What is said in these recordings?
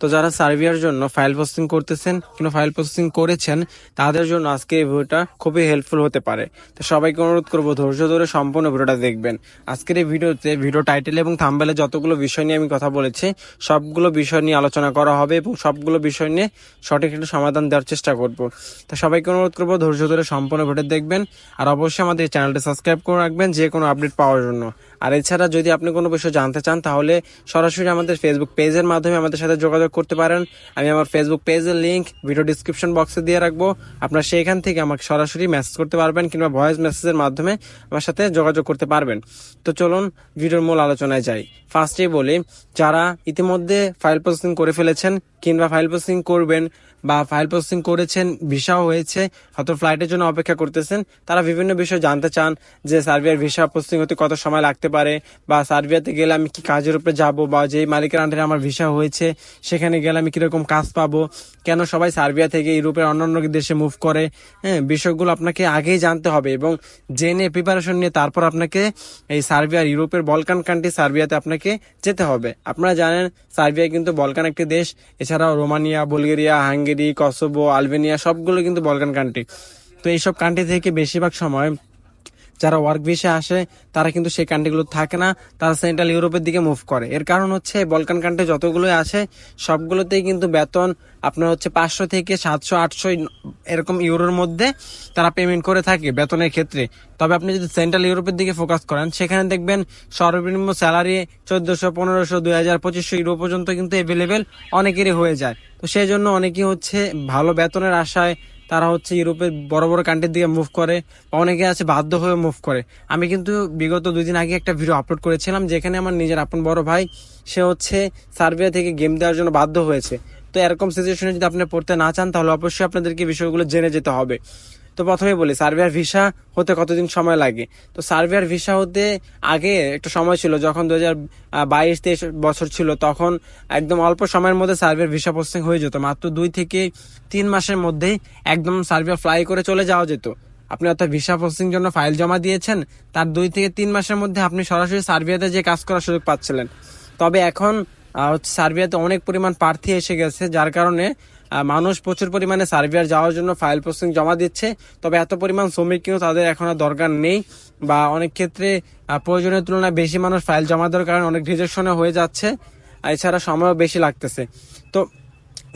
তো যারা সার্ভিয়ার জন্য ফাইল প্রসেসিং করতেছেন কিংবা ফাইল প্রসেসিং করেছেন, তাদের জন্য আজকে এই ভিডিওটা খুবই হেল্পফুল হতে পারে। তো সবাইকে অনুরোধ করব ধৈর্য ধরে সম্পূর্ণ ভিডিওটা দেখবেন। আজকের এই ভিডিওতে ভিডিও টাইটেল এবং থাম্বেলে যতগুলো বিষয় নিয়ে আমি কথা বলেছি, সবগুলো বিষয় নিয়ে আলোচনা করা হবে এবং সবগুলো বিষয় নিয়ে সঠিক একটা সমাধান দেওয়ার চেষ্টা করব। তো সবাইকে অনুরোধ করব ধৈর্য ধরে সম্পূর্ণ ভিডিও দেখবেন আর অবশ্যই আমাদের চ্যানেলটা সাবস্ক্রাইব করে রাখবেন যে কোনো আপডেট পাওয়ার জন্য। আর এছাড়া যদি আপনি কোনো বিষয় জানতে চান, তাহলে সরাসরি আমাদের ফেসবুক পেজের মাধ্যমে আমাদের সাথে যোগাযোগ করতে পারেন। আমি আমার ফেসবুক পেজের লিঙ্ক ভিডিও ডিসক্রিপশন বক্সে দিয়ে রাখব। আপনারা সেইখান থেকে আমাকে সরাসরি মেসেজ করতে পারবেন কিংবা ভয়েস মেসেজের মাধ্যমে আমার সাথে যোগাযোগ করতে পারবেন। তো চলুন ভিডিওর মূল আলোচনায় যাই। ফার্স্টে বলি, যারা ইতিমধ্যে ফাইল প্রসেসিং করে ফেলেছেন কিংবা ফাইল প্রসেসিং করবেন বা ফাইল প্রসেসিং করেছেন ভিসাও হয়েছে, হয়তো ফ্লাইটের জন্য অপেক্ষা করতেছেন, তারা বিভিন্ন বিষয় জানতে চান যে সার্বিয়ার ভিসা প্রসেসিং হতে কত সময় লাগতে পারে বা সার্বিয়াতে গেলে আমি কি কাজের উপরে যাব বা যেই মালিকের আন্ডারে আমার ভিসা হয়েছে, সেখানে গেলে আমি কীরকম কাজ পাবো, কেন সবাই সার্বিয়া থেকে ইউরোপের অন্যান্য দেশে মুভ করে হ্যাঁ বিষয়গুলো আপনাকে আগেই জানতে হবে এবং জেনে প্রিপারেশন নিয়ে তারপর আপনাকে এই সার্বিয়ার ইউরোপের বলকান কান্ট্রি সার্বিয়াতে আপনাকে যেতে হবে। আপনারা জানেন, সার্বিয়া কিন্তু বলকান একটি দেশ, এছাড়াও Romania, Bulgaria, Hungary Kosovo Albania সবগুলো কিন্তু বলকান কান্ট্রি তো এইসব কান্ট্রি থেকে বেশিরভাগ সময় যারা ওয়ার্ক ভিসে আসে, তারা কিন্তু সেই কান্ট্রিগুলো থাকে না। তারা সেন্ট্রাল ইউরোপের দিকে মুভ করে। এর কারণ হচ্ছে বলকান কান্ট্রি যতগুলোই আছে সবগুলোতেই কিন্তু বেতন আপনার হচ্ছে পাঁচশো থেকে সাতশো, আটশো এরকম ইউরোর মধ্যে তারা পেমেন্ট করে থাকে বেতনের ক্ষেত্রে। তবে আপনি যদি সেন্ট্রাল ইউরোপের দিকে ফোকাস করেন, সেখানে দেখবেন সর্বনিম্ন স্যালারি চোদ্দশো, পনেরোশো, দুই হাজার, পঁচিশশো ইউরো পর্যন্ত কিন্তু এভেলেবেল অনেকেরই হয়ে যায়। তো সেই জন্য অনেকেই হচ্ছে ভালো বেতনের আশায় তারা হচ্ছে ইউরোপের বড় বড় কান্ট্রির দিকে মুভ করে অনেকে আছে বাধ্য হয়ে মুভ করে। আমি কিন্তু বিগত দুই দিন আগে একটা ভিডিও আপলোড করেছিলাম, যেখানে আমার নিজের আপন বড় ভাই, সে হচ্ছে সার্বিয়া থেকে গেম দেওয়ার জন্য বাধ্য হয়েছে। তো এরকম সিচুয়েশনে যদি আপনি পড়তে না চান, তাহলে অবশ্যই আপনাদেরকে বিষয়গুলো জেনে যেতে হবে। তো প্রথমে বলি, সার্বিয়ার ভিসা হতে কতদিন সময় লাগে? তো সার্বিয়ার ভিসা হতে আগে একটা সময় ছিল, যখন দু হাজার বাইশ, তেইশ বছর ছিল, তখন একদম অল্প সময়ের মধ্যে সার্বিয়ার ভিসা প্রসেসিং হয়ে যেত। মাত্র দুই থেকে তিন মাসের মধ্যেই একদম সার্বিয়া ফ্লাই করে চলে যাওয়া যেত। আপনি অর্থাৎ ভিসা প্রসেসিং জন্য ফাইল জমা দিয়েছেন, তার দুই থেকে তিন মাসের মধ্যে আপনি সরাসরি সার্বিয়াতে যে কাজ করার সুযোগ পাচ্ছিলেন। তবে এখন হচ্ছে সার্বিয়াতে অনেক পরিমাণ প্রার্থী এসে গেছে, যার কারণে মানুষ প্রচুর পরিমাণে সার্বিয়ার যাওয়ার জন্য ফাইল প্রসেসিং জমা দিচ্ছে, তবে এত পরিমাণ শ্রমিক কিন্তু তাদের এখন আর দরকার নেই বা অনেক ক্ষেত্রে প্রয়োজনের তুলনায় বেশি মানুষ ফাইল জমা দেওয়ার কারণে অনেক রিজেকশনে হয়ে যাচ্ছে এছাড়া সময়ও বেশি লাগতেছে। তো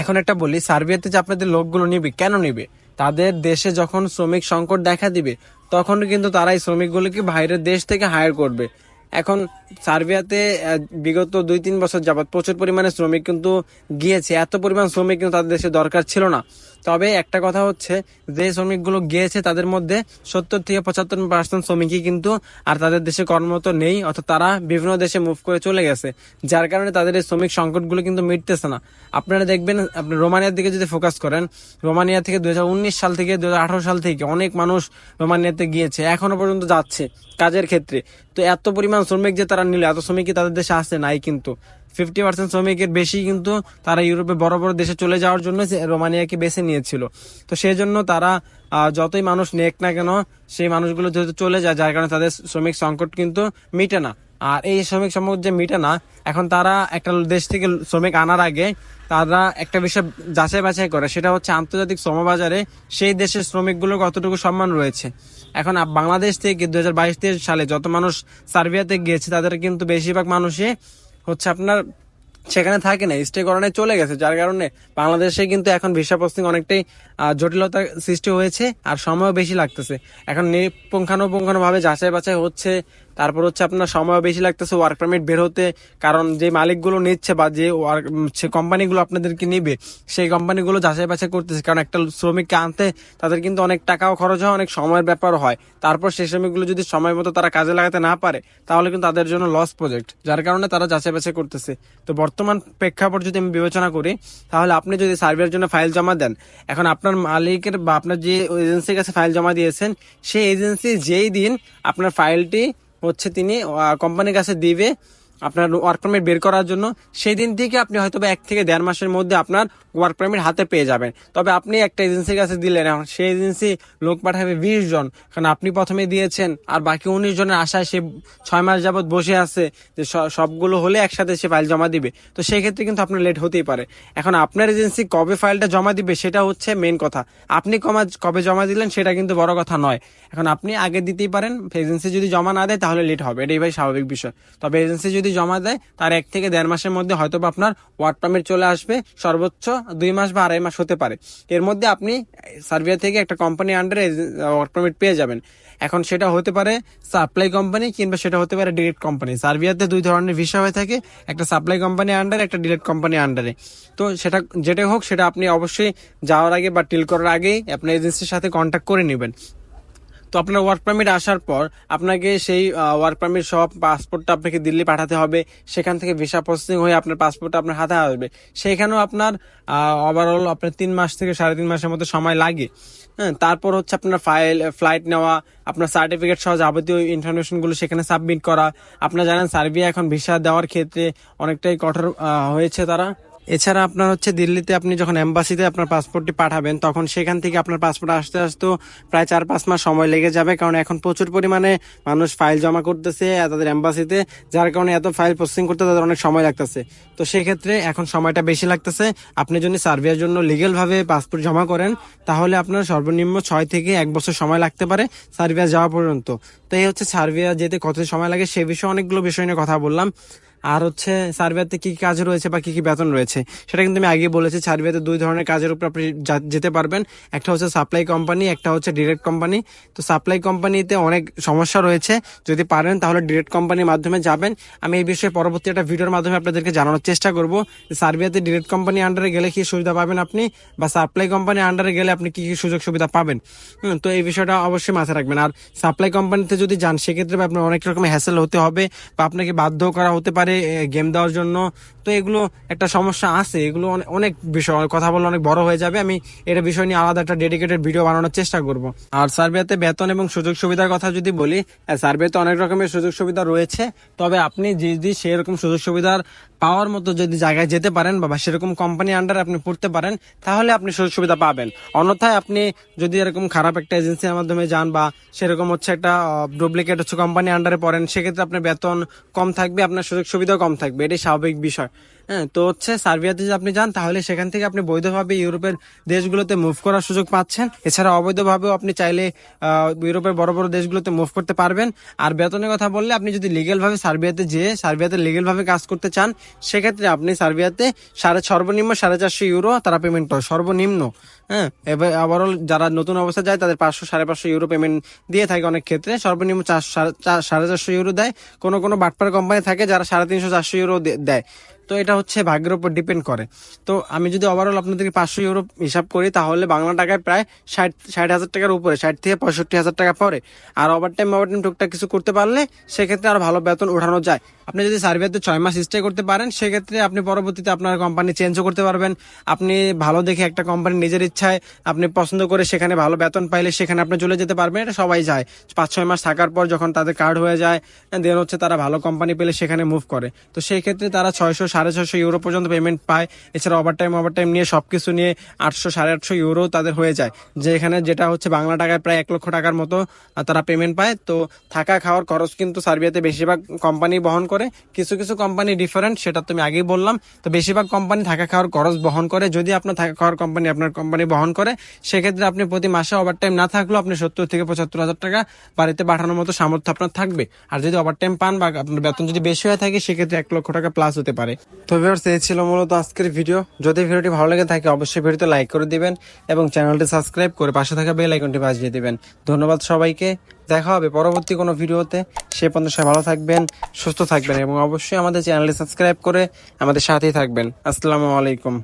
এখন একটা বলি সার্বিয়াতে যে আপনাদের লোকগুলো নিবে, কেন নিবে? তাদের দেশে যখন শ্রমিক সংকট দেখা দিবে, তখন কিন্তু তারা এই শ্রমিকগুলোকে বাইরের দেশ থেকে হায়ার করবে। এখন সার্বিয়াতে বিগত দুই তিন বছর যাবৎ প্রচুর পরিমাণে শ্রমিক কিন্তু গিয়েছে। এত পরিমাণ শ্রমিক কিন্তু তাদের দেশে দরকার ছিল না। তবে একটা কথা হচ্ছে, যে শ্রমিকগুলো গিয়েছে তাদের মধ্যে সত্তর থেকে পঁচাত্তর পার্সেন্ট শ্রমিকই কিন্তু আর তাদের দেশে কর্মরত নেই, অর্থাৎ তারা বিভিন্ন দেশে মুভ করে চলে গেছে। যার কারণে তাদের এই শ্রমিক সংকটগুলো কিন্তু মিটতেছে না। আপনারা দেখবেন, আপনি রোমানিয়ার দিকে যদি ফোকাস করেন, রোমানিয়া থেকে দুই হাজার উনিশ সাল থেকে, দুই হাজার আঠারো সাল থেকে অনেক মানুষ রোমানিয়াতে গিয়েছে, এখনও পর্যন্ত যাচ্ছে কাজের ক্ষেত্রে। তো এত পরিমাণ শ্রমিক যে তারা নিল, এত শ্রমিকই তাদের দেশে আসে নাই কিন্তু। ফিফটি পার্সেন্ট শ্রমিকের বেশি কিন্তু তারা ইউরোপে বড় বড় দেশে চলে যাওয়ার জন্য রোমানিয়াকে বেছে নিয়েছিল। তো সেই জন্য তারা যতই মানুষ নেক না কেন, সেই মানুষগুলো যেহেতু চলে যায়, যার কারণে তাদের শ্রমিক সংকট কিন্তু মিটে না। আর এই শ্রমিক সংকট যে মিটে না, এখন তারা একটা দেশ থেকে শ্রমিক আনার আগে তারা একটা বিষয় যাচাই বাছাই করে, সেটা হচ্ছে আন্তর্জাতিক শ্রমবাজারে সেই দেশের শ্রমিকগুলোর কতটুকু সম্মান রয়েছে। এখন বাংলাদেশ থেকে দু হাজার বাইশ সালে যত মানুষ সার্বিয়াতে গিয়েছে, তাদের কিন্তু বেশিরভাগ মানুষই হচ্ছে আপনার সেখানে থাকে না স্টে করানোয় চলে গেছে। যার কারণে বাংলাদেশে কিন্তু এখন ভিসা প্রসেসিং অনেকটাই জটিলতার সৃষ্টি হয়েছে আর সময়ও বেশি লাগতেছে। এখন পুঙ্খানুপুঙ্খানু ভাবে যাচাই বাছাই হচ্ছে তারপর হচ্ছে আপনার সময়ও বেশি লাগতেছে ওয়ার্ক পারমিট বের হতে, কারণ যে মালিকগুলো নিচ্ছে বা যে ওয়ার্ক সে কোম্পানিগুলো আপনাদেরকে নিবে, সেই কোম্পানিগুলো যাচাই বাছাই করতেছে। কারণ একটা শ্রমিককে আনতে তাদের কিন্তু অনেক টাকাও খরচ হয়, অনেক সময়ের ব্যাপারও হয়। তারপর সেই শ্রমিকগুলো যদি সময় মতো তারা কাজে লাগাতে না পারে, তাহলে কিন্তু তাদের জন্য লস প্রজেক্ট যার কারণে তারা যাচাই বাছাই করতেছে। তো বর্তমান প্রেক্ষাপট যদি আমি বিবেচনা করি, তাহলে আপনি যদি সার্ভের জন্য ফাইল জমা দেন, এখন আপনার মালিকের বা আপনার যে এজেন্সির কাছে ফাইল জমা দিয়েছেন, সেই এজেন্সি যেই দিন আপনার ফাইলটি হচ্ছে তিনি কোম্পানির কাছে দিবে। আপনার ওয়ার্ক পারমিট বের করার জন্য, সেই দিন থেকে আপনি হয়তো এক থেকে দেড় মাসের মধ্যে আপনার ওয়ার্ক পারমিট হাতে পেয়ে যাবেন। তবে আপনি একটা এজেন্সির কাছে দিলেন, এখন সেই এজেন্সি লোক পাঠাবে বিশ জন। কারণ আপনি প্রথমে দিয়েছেন, আর বাকি উনিশ জনের আশায় সে ছয় মাস যাবত বসে আছে, যে সবগুলো হলে একসাথে সে ফাইল জমা দিবে। তো সেই ক্ষেত্রে কিন্তু আপনার লেট হতেই পারে। এখন আপনার এজেন্সি কবে ফাইলটা জমা দিবে, সেটা হচ্ছে মেন কথা। আপনি কমা কবে জমা দিলেন, সেটা কিন্তু বড় কথা নয়। এখন আপনি আগে দিতেই পারেন এজেন্সি যদি জমা না দেয়, তাহলে লেট হবে। এটাই ভাই স্বাভাবিক বিষয়। তবে এজেন্সি যদি জমা দেয়, তার এক থেকে দেড় মাসের মধ্যে হয়তো বা আপনার ওয়ার্ক পারমিট চলে আসবে, সর্বোচ্চ দুই মাস বা আড়াই মাস হতে পারে। এর মধ্যে আপনি সার্ভিয়া থেকে একটা কোম্পানি আন্ডারে ওয়ার্ক পারমিট পেয়ে যাবেন। এখন সেটা হতে পারে সাপ্লাই কোম্পানি কিংবা সেটা হতে পারে ডিরেক্ট কোম্পানি সার্ভিয়াতে দুই ধরনের ভিসা হয়ে থাকে, একটা সাপ্লাই কোম্পানি আন্ডারে একটা ডিরেক্ট কোম্পানি আন্ডারে তো সেটা যেটা হোক, সেটা আপনি অবশ্যই যাওয়ার আগে বা টিল করার আগেই আপনার এজেন্সির সাথে কন্ট্যাক্ট করে নেবেন। তো আপনার ওয়ার্ক পারমিট আসার পর আপনাকে সেই ওয়ার্ক পারমিট সব পাসপোর্টটা আপনাকে দিল্লি পাঠাতে হবে। সেখান থেকে ভিসা প্রসেসিং হয়ে আপনার পাসপোর্টটা আপনার হাতে আসবে। সেইখানেও আপনার ওভারঅল আপনার তিন মাস থেকে সাড়ে তিন মাসের মতো সময় লাগে। হ্যাঁ তারপর হচ্ছে আপনার ফাইল ফ্লাইট নেওয়া, আপনার সার্টিফিকেট সহ যাবতীয় ইনফরমেশনগুলো সেখানে সাবমিট করা। আপনারা জানেন, সার্বিয়া এখন ভিসা দেওয়ার ক্ষেত্রে অনেকটাই কঠোর হয়েছে তারা। এছাড়া আপনার হচ্ছে দিল্লিতে আপনি যখন এম্বাসিতে আপনার পাসপোর্টটি পাঠাবেন, তখন সেখান থেকে আপনার পাসপোর্ট আসতে আসতেও প্রায় চার পাঁচ মাস সময় লেগে যাবে। কারণ এখন প্রচুর পরিমাণে মানুষ ফাইল জমা করতেছে তাদের এম্বাসিতে, যার কারণে এত ফাইল প্রসেসিং করতে তাদের অনেক সময় লাগতেছে। তো সেক্ষেত্রে এখন সময়টা বেশি লাগতেছে। আপনি যদি সার্ভিয়ার জন্য লিগেলভাবে পাসপোর্ট জমা করেন, তাহলে আপনার সর্বনিম্ন ছয় থেকে এক বছর সময় লাগতে পারে সার্ভিয়া যাওয়া পর্যন্ত। তো এই হচ্ছে সার্ভিয়া যেতে কত সময় লাগে, সে বিষয়ে অনেকগুলো বিষয় নিয়ে কথা বললাম। আর হচ্ছে সার্ভেতে কি কি কাজ রয়েছে বা কি কি বেতন রয়েছে, সেটা কিন্তু আমি আগে বলেছি। সার্ভেতে দুই ধরনের কাজের উপর আপনি যেতে পারবেন। একটা হচ্ছে সাপ্লাই কোম্পানি, একটা হচ্ছে ডিরেক্ট কোম্পানি। তো সাপ্লাই কোম্পানিতে অনেক সমস্যা রয়েছে। যদি পারেন তাহলে ডিরেক্ট কোম্পানির মাধ্যমে যাবেন। আমি এই বিষয়ে পরবর্তী একটা ভিডিওর মাধ্যমে আপনাদেরকে জানানোর চেষ্টা করব যে সার্বিয়াতে ডিরেক্ট কোম্পানি আন্ডারে গেলে কি সুবিধা পাবেন আপনি বা সাপ্লাই কোম্পানি আন্ডারে গেলে আপনি কি কি সুযোগ সুবিধা পাবেন। তো এই বিষয়টা অবশ্যই মাথায় রাখবেন। আর সাপ্লাই কোম্পানিতে যদি যান, সেক্ষেত্রে আপনার অনেক রকমের হ্যাসেল হতে হবে বা আপনাকে বাধ্য করা হতে পারে। গেম দেওয়ার জন্য। তো এগুলো একটা সমস্যা আছে। এগুলো অনেক বিষয়, কথা বললে অনেক বড় হয়ে যাবে। আমি এটা বিষয় নিয়ে আলাদা একটা ডেডিকেটেড ভিডিও বানানোর চেষ্টা করব। আর সার্ভেতে বেতন এবং সুযোগ সুবিধার কথা যদি বলি সার্ভেতে অনেক রকমের সুযোগ সুবিধা রয়েছে। তবে আপনি যদি সেরকম সুযোগ সুবিধার পাওয়ার মতো যদি জায়গায় যেতে পারেন বা সেরকম কোম্পানি আন্ডারে আপনি পড়তে পারেন, তাহলে আপনি সুযোগ সুবিধা পাবেন। অন্যথায় আপনি যদি এরকম খারাপ একটা এজেন্সির মাধ্যমে যান বা সেরকম হচ্ছে একটা ডুপ্লিকেট হচ্ছে কোম্পানি আন্ডারে পড়েন, সেক্ষেত্রে আপনার বেতন কম থাকবে, আপনার সুযোগ সুবিধাও কম থাকবে। এটাই স্বাভাবিক বিষয়। হ্যাঁ তো হচ্ছে সার্বিয়াতে যদি আপনি যান, তাহলে সেখান থেকে আপনি বৈধভাবে ইউরোপের দেশগুলোতে মুভ করার সুযোগ পাচ্ছেন। এছাড়া অবৈধভাবেও আপনি চাইলে ইউরোপের বড় বড় দেশগুলোতে মুভ করতে পারবেন। আর বেতনের কথা বললে, আপনি যদি লিগেলভাবে সার্বিয়াতে যেয়ে, সার্বিয়াতে লিগেলভাবে কাজ করতে চান, সেক্ষেত্রে আপনি সার্বিয়াতে সাড়ে, সর্বনিম্ন সাড়ে চারশো ইউরো তারা পেমেন্ট করে সর্বনিম্ন হ্যাঁ এবার আবারও যারা নতুন অবস্থায় যায়, তাদের পাঁচশো, সাড়ে পাঁচশো ইউরো পেমেন্ট দিয়ে থাকে অনেক ক্ষেত্রে। সর্বনিম্ন চার সাড়ে, চারশো ইউরো দেয়। কোনো কোনো বাটপার কোম্পানি থাকে যারা সাড়ে তিনশো, চারশো ইউরো দেয়। তো এটা হচ্ছে ভাগ্যের উপর ডিপেন্ড করে। তো আমি যদি ওভারঅল আপনাদেরকে পাঁচশো ইউরো হিসাব করি, তাহলে বাংলা টাকায় প্রায় ষাট ষাট হাজার টাকার উপরে, ষাট থেকে পঁয়ষট্টি হাজার টাকা পরে। আর ওভার টাইম ওভার টাইম টুকটাক কিছু করতে পারলে সেক্ষেত্রে আরও ভালো বেতন উঠানো যায়। আপনি যদি সার্ভিয়াতে ছয় মাস স্টে করতে পারেন, সেক্ষেত্রে আপনি পরবর্তীতে আপনার কোম্পানি চেঞ্জও করতে পারবেন। আপনি ভালো দেখে একটা কোম্পানি নিজের ইচ্ছায় আপনি পছন্দ করে সেখানে ভালো বেতন পাইলে সেখানে আপনি চলে যেতে পারবেন, এটা সবাই যায়। পাঁচ, ছয় মাস থাকার পর যখন তাদের কার্ড হয়ে যায় দেন হচ্ছে তারা ভালো কোম্পানি পেলে সেখানে মুভ করে। তো সেই ক্ষেত্রে তারা ছয়শো ষাট সাড়ে ছশো ইউরো পর্যন্ত পেমেন্ট পায়। এছাড়া ওভার টাইম ওভার টাইম নিয়ে সবকিছু নিয়ে আটশো, সাড়ে আটশো ইউরো তাদের হয়ে যায়। যে এখানে যেটা হচ্ছে বাংলা টাকায় প্রায় এক লক্ষ টাকার মতো তারা পেমেন্ট পায়। তো থাকা খাওয়ার খরচ কিন্তু সার্বিয়াতে বেশিরভাগ কোম্পানি বহন করে। কিছু কিছু কোম্পানি ডিফারেন্ট সেটা তো আমি আগেই বললাম। তো বেশিরভাগ কোম্পানি থাকা খাওয়ার খরচ বহন করে। যদি আপনার থাকা খাওয়ার কোম্পানি আপনার কোম্পানি বহন করে, সেক্ষেত্রে আপনি প্রতি মাসে ওভার টাইম না থাকলেও আপনি সত্তর থেকে পঁচাত্তর হাজার টাকা বাড়িতে পাঠানোর মতো সামর্থ্য আপনার থাকবে। আর যদি ওভার টাইম পান বা আপনার বেতন যদি বেশি হয়ে থাকে, সেক্ষেত্রে এক লক্ষ টাকা প্লাস হতে পারে। তো ভিউয়ার্স এই ছিল মূলত আজকের ভিডিও যদি ভিডিওটি ভালো লেগে থাকে, অবশ্যই ভিডিওতে লাইক করে দিবেন এবং চ্যানেলটি সাবস্ক্রাইব করে পাশে থাকা বেল আইকনটি বাজিয়ে দিবেন। ধন্যবাদ সবাইকে। দেখা হবে পরবর্তী কোনো ভিডিওতে। সে পর্যন্ত সবাই ভালো থাকবেন, সুস্থ থাকবেন এবং অবশ্যই আমাদের চ্যানেলটি সাবস্ক্রাইব করে আমাদের সাথেই থাকবেন। আসসালামু আলাইকুম।